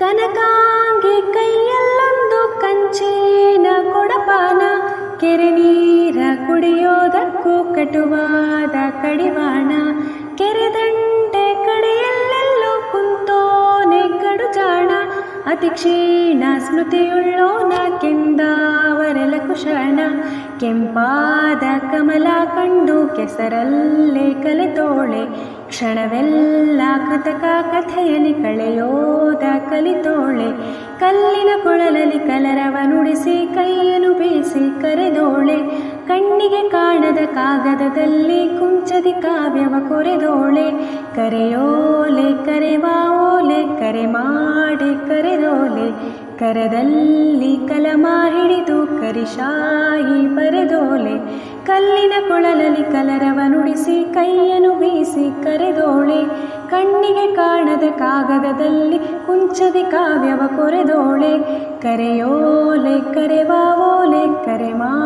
ಕನಕಾಂಗಿ ಕೈಯಲ್ಲೊಂದು ಕಂಚಿನ ಕೊಡಪಾನ, ಕೆರೆ ನೀರ ಕುಡಿಯೋದಕ್ಕೂ ಕಟುವಾದ ಕಡಿವಾಣ ಕೆರೆದಂಡೆ ಕಡೆಯಲ್ಲೆಲ್ಲೂ ಕುಂತೋನೆ ಕಡುಜಾಣ, ಅತಿ ಕ್ಷೀಣ ಸ್ಮೃತಿಯುಳ್ಳೋನ ಕೆಂದಾವರೆಲ ಕುಶಾಣ ಕೆಂಪಾದ ಕಮಲ ಕಂಡು ಕೆಸರಲ್ಲೇ ಕಲೆತೋಳೆ ಕ್ಷಣವೆಲ್ಲ ಕೃತಕ ಕಥೆಯಲ್ಲಿ ಕಳೆಯೋದ ಕಲಿತೋಳೆ ಕಲ್ಲಿನ ಕೊಳಲಲ್ಲಿ ಕಲರವ ನುಡಿಸಿ, ಕೈಯನ್ನು ಬೀಸಿ ಕರೆದೋಳೆ. ಕಣ್ಣಿಗೆ ಕಾಣದ ಕಾಗದದಲ್ಲಿ ಕುಂಚದಿ ಕಾವ್ಯವ ಕೊರೆದೋಳೆ. ಕರೆಯೋಲೆ ಕರೆವಾ ಕರೆ ಮಾಡಿ ಕರೆದೋಲೆ ಕರದಲ್ಲಿ ಕಲಮ ಹಿಡಿದು ಕರಿಶಾಯಿ ಬರೆದೋಲೆ ಕಲ್ಲಿನ ಕೊಳಲಲ್ಲಿ ಕಲರವ ನುಡಿಸಿ, ಕೈಯನ್ನು ಬೀಸಿ ಕರೆದೋಳೆ. ಕಣ್ಣಿಗೆ ಕಾಣದ ಕಾಗದದಲ್ಲಿ ಕುಂಚದಿ ಕಾವ್ಯವ ಕೊರೆದೋಳೆ. ಕರೆಯೋಲೆ, ಕರೆವಾವೋಲೆ, ಕರೆಮಾ